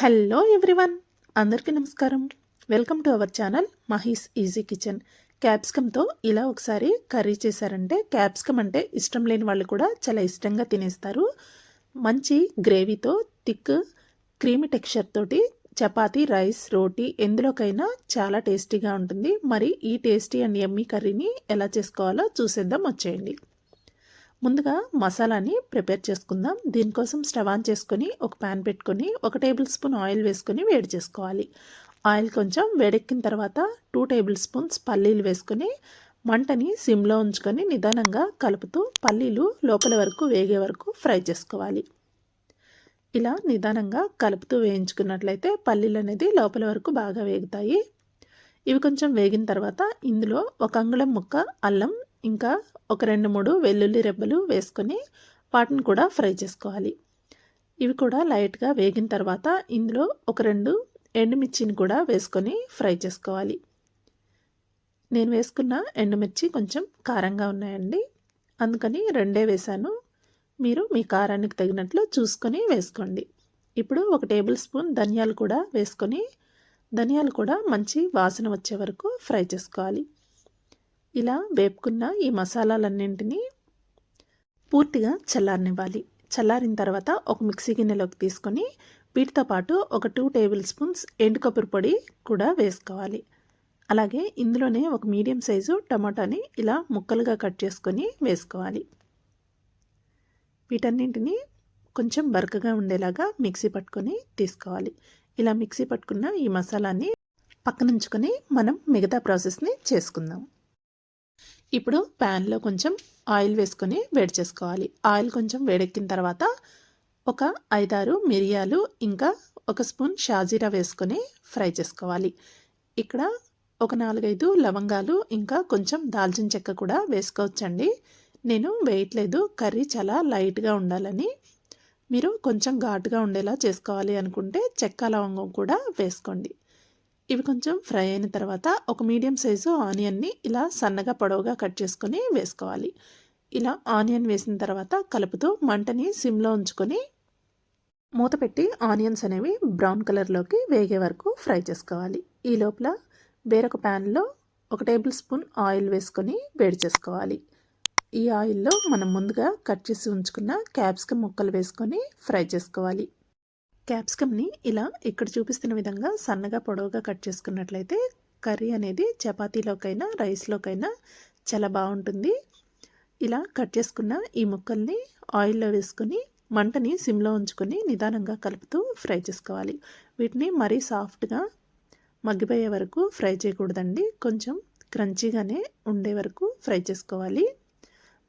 Hello everyone అందరికీ నమస్కారం. Welcome to our channel Mahi's easy kitchen. క్యాప్సికమ్తో ఇలా ఒకసారి కర్రీ చేశారంటే క్యాప్సికమ్ అంటే ఇష్టం లేని వాళ్ళు కూడా చాలా ఇష్టంగా తినేస్తారు. మంచి గ్రేవీతో థిక్ క్రీమీ టెక్స్చర్ తోటి చపాతీ రైస్ రోటీ ఎందులోకైనా చాలా టేస్టీగా ఉంటుంది. మరి ఈ టేస్టీ అండ్ ఎమ్మీ కర్రీని ఎలా చేసుకోవాలో చూసేద్దాం వచ్చేయండి. ముందుగా మసాలాని ప్రిపేర్ చేసుకుందాం. దీనికోసం స్టవ్ ఆన్ చేసుకొని ఒక ప్యాన్ పెట్టుకొని ఒక టేబుల్ స్పూన్ ఆయిల్ వేసుకొని వేడి చేసుకోవాలి. ఆయిల్ కొంచెం వేడెక్కిన తర్వాత టూ టేబుల్ స్పూన్స్ పల్లీలు వేసుకొని మంటని సిమ్లో ఉంచుకొని నిదానంగా కలుపుతూ పల్లీలు లోపల వరకు వేగే వరకు ఫ్రై చేసుకోవాలి. ఇలా నిదానంగా కలుపుతూ వేయించుకున్నట్లయితే పల్లీలు అనేది లోపల వరకు బాగా వేగుతాయి. ఇవి కొంచెం వేగిన తర్వాత ఇందులో ఒక అంగుళం ముక్క అల్లం ఇంకా ఒక రెండు మూడు వెల్లుల్లి రెబ్బలు వేసుకొని వాటిని కూడా ఫ్రై చేసుకోవాలి. ఇవి కూడా లైట్గా వేగిన తర్వాత ఇందులో ఒక రెండు ఎండుమిర్చిని కూడా వేసుకొని ఫ్రై చేసుకోవాలి. నేను వేసుకున్న ఎండుమిర్చి కొంచెం కారంగా ఉన్నాయండి. అందుకని రెండే వేశాను. మీరు మీ కారానికి తగినట్లు చూసుకొని వేసుకోండి. ఇప్పుడు ఒక టేబుల్ స్పూన్ ధనియాలు కూడా వేసుకొని ధనియాలు కూడా మంచి వాసన వచ్చే వరకు ఫ్రై చేసుకోవాలి. ఇలా వేపుకున్న ఈ మసాలాలన్నింటినీ పూర్తిగా చల్లారనివ్వాలి. చల్లారిన తర్వాత ఒక మిక్సీ గిన్నెలోకి తీసుకొని వీటితో పాటు ఒక టూ టేబుల్ స్పూన్స్ ఎండు కొబ్బరి పొడి కూడా వేసుకోవాలి. అలాగే ఇందులోనే ఒక మీడియం సైజు టమాటాని ఇలా ముక్కలుగా కట్ చేసుకొని వేసుకోవాలి. వీటన్నింటినీ కొంచెం బరకగా ఉండేలాగా మిక్సీ పట్టుకొని తీసుకోవాలి. ఇలా మిక్సీ పట్టుకున్న ఈ మసాలాని పక్కనుంచుకొని మనం మిగతా ప్రాసెస్ని చేసుకుందాం. ఇప్పుడు ప్యాన్లో కొంచెం ఆయిల్ వేసుకొని వేడి చేసుకోవాలి. ఆయిల్ కొంచెం వేడెక్కిన తర్వాత ఒక ఐదారు మిరియాలు ఇంకా ఒక స్పూన్ షాజీరా వేసుకొని ఫ్రై చేసుకోవాలి. ఇక్కడ ఒక నాలుగైదు లవంగాలు ఇంకా కొంచెం దాల్చిన చెక్క కూడా వేసుకోవచ్చండి. నేను వేయట్లేదు. కర్రీ చాలా లైట్గా ఉండాలని. మీరు కొంచెం ఘాటుగా ఉండేలా చేసుకోవాలి అనుకుంటే చెక్క లవంగం కూడా వేసుకోండి. ఇవి కొంచెం ఫ్రై అయిన తర్వాత ఒక మీడియం సైజు ఆనియన్ని ఇలా సన్నగా పొడవుగా కట్ చేసుకొని వేసుకోవాలి. ఇలా ఆనియన్ వేసిన తర్వాత కలుపుతూ మంటని సిమ్లో ఉంచుకొని మూత పెట్టి ఆనియన్స్ అనేవి బ్రౌన్ కలర్లోకి వేగే వరకు ఫ్రై చేసుకోవాలి. ఈ లోపల వేరొక ప్యాన్లో ఒక టేబుల్ స్పూన్ ఆయిల్ వేసుకొని వేడి చేసుకోవాలి. ఈ ఆయిల్లో మనం ముందుగా కట్ చేసి ఉంచుకున్న క్యాప్సికమ్ ముక్కలు వేసుకొని ఫ్రై చేసుకోవాలి. క్యాప్సికమ్ని ఇలా ఇక్కడ చూపిస్తున్న విధంగా సన్నగా పొడవుగా కట్ చేసుకున్నట్లయితే కర్రీ అనేది చపాతీలోకైనా రైస్లోకైనా చాలా బాగుంటుంది. ఇలా కట్ చేసుకున్న ఈ ముక్కల్ని ఆయిల్లో వేసుకొని మంటని సిమ్లో ఉంచుకొని నిదానంగా కలుపుతూ ఫ్రై చేసుకోవాలి. వీటిని మరీ సాఫ్ట్గా మగ్గిపోయే వరకు ఫ్రై చేయకూడదండి. కొంచెం క్రంచీగానే ఉండే వరకు ఫ్రై చేసుకోవాలి.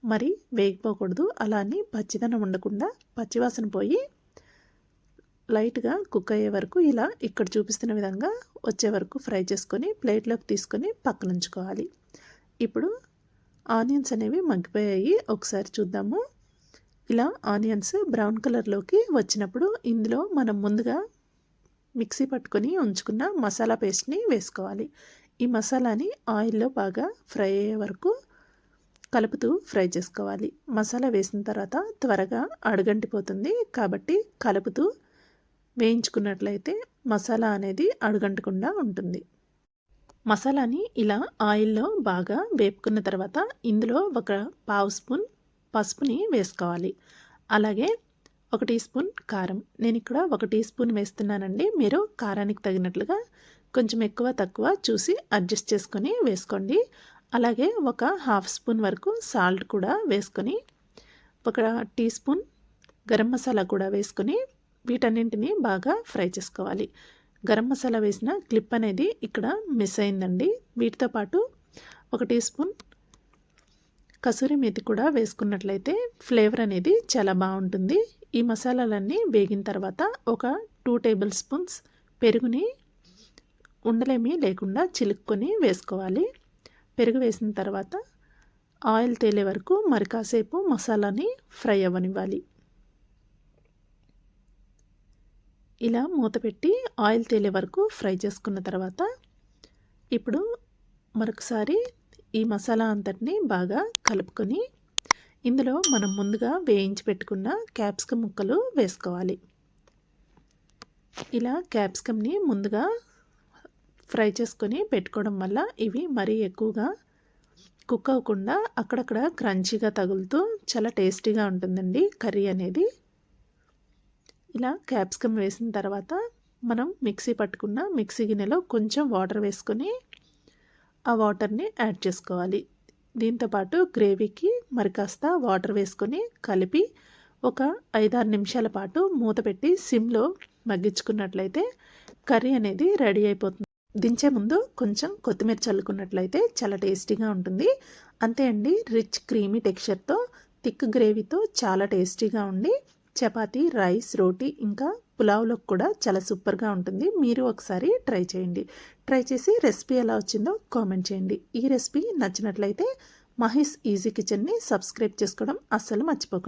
మరి వేగిపోకూడదు. అలా అని పచ్చిదనం ఉండకుండా పచ్చివాసన పోయి లైట్గా కుక్ అయ్యే వరకు ఇలా ఇక్కడ చూపిస్తున్న విధంగా వచ్చే వరకు ఫ్రై చేసుకొని ప్లేట్లోకి తీసుకొని పక్కన ఉంచుకోవాలి ఇప్పుడు ఆనియన్స్ అనేవి మగ్గిపోయాయి. ఒకసారి చూద్దాము. ఇలా ఆనియన్స్ బ్రౌన్ కలర్లోకి వచ్చినప్పుడు ఇందులో మనం ముందుగా మిక్సీ పట్టుకొని ఉంచుకున్న మసాలా పేస్ట్ని వేసుకోవాలి. ఈ మసాలాని ఆయిల్లో బాగా ఫ్రై అయ్యే వరకు కలుపుతూ ఫ్రై చేసుకోవాలి. మసాలా వేసిన తర్వాత త్వరగా అడగంటిపోతుంది కాబట్టి కలుపుతూ వేయించుకున్నట్లయితే మసాలా అనేది అడుగంటకుండా ఉంటుంది. మసాలాని ఇలా ఆయిల్లో బాగా వేపుకున్న తర్వాత ఇందులో ఒక పావు స్పూన్ పసుపుని వేసుకోవాలి. అలాగే ఒక టీ స్పూన్ కారం. నేను ఇక్కడ ఒక టీ స్పూన్ వేస్తున్నానండి. మీరు కారానికి తగినట్లుగా కొంచెం ఎక్కువ తక్కువ చూసి అడ్జస్ట్ చేసుకొని వేసుకోండి. అలాగే ఒక హాఫ్ స్పూన్ వరకు సాల్ట్ కూడా వేసుకొని ఒక టీ స్పూన్ గరం మసాలా కూడా వేసుకొని వీటన్నింటినీ బాగా ఫ్రై చేసుకోవాలి. గరం మసాలా వేసిన క్లిప్ అనేది ఇక్కడ మిస్ అయిందండి. వీటితో పాటు ఒక టీ స్పూన్ కసూరి మేతి కూడా వేసుకున్నట్లయితే ఫ్లేవర్ అనేది చాలా బాగుంటుంది. ఈ మసాలాలన్నీ వేగిన తర్వాత ఒక టూ టేబుల్ స్పూన్స్ పెరుగుని ఉండలేమి లేకుండా చిలుక్కొని వేసుకోవాలి. పెరుగు వేసిన తర్వాత ఆయిల్ తేలే వరకు మరి కాసేపు మసాలాని ఫ్రై అవ్వనివ్వాలి. ఇలా మూత పెట్టి ఆయిల్ తేలే వరకు ఫ్రై చేసుకున్న తర్వాత ఇప్పుడు మరొకసారి ఈ మసాలా అంతటిని బాగా కలుపుకొని ఇందులో మనం ముందుగా వేయించి పెట్టుకున్న క్యాప్సికమ్ ముక్కలు వేసుకోవాలి. ఇలా క్యాప్సికమ్ని ముందుగా ఫ్రై చేసుకొని పెట్టుకోవడం వల్ల ఇవి మరీ ఎక్కువగా కుక్ అవ్వకుండా అక్కడక్కడ క్రంచీగా తగులుతూ చాలా టేస్టీగా ఉంటుందండి కర్రీ అనేది. ఇలా క్యాప్సికమ్ వేసిన తర్వాత మనం మిక్సీ పట్టుకున్న మిక్సీ గిన్నెలో కొంచెం వాటర్ వేసుకొని ఆ వాటర్ని యాడ్ చేసుకోవాలి. దీంతోపాటు గ్రేవీకి మరి కాస్త వాటర్ వేసుకొని కలిపి ఒక ఐదారు నిమిషాల పాటు మూత పెట్టి సిమ్లో మగ్గించుకున్నట్లయితే కర్రీ అనేది రెడీ అయిపోతుంది. దించే ముందు కొంచెం కొత్తిమీర చల్లుకున్నట్లయితే చాలా టేస్టీగా ఉంటుంది. అంతే అండి రిచ్ క్రీమీ టెక్స్చర్తో థిక్ గ్రేవీతో చాలా టేస్టీగా ఉండి చపాతీ రైస్ రోటీ ఇంకా పులావ్లోకి కూడా చాలా సూపర్గా ఉంటుంది. మీరు ఒకసారి ట్రై చేయండి. ట్రై చేసి రెసిపీ ఎలా వచ్చిందో కామెంట్ చేయండి. ఈ రెసిపీ నచ్చినట్లయితే మహేష్ ఈజీ కిచెన్ని సబ్స్క్రైబ్ చేసుకోవడం అస్సలు మర్చిపోకండి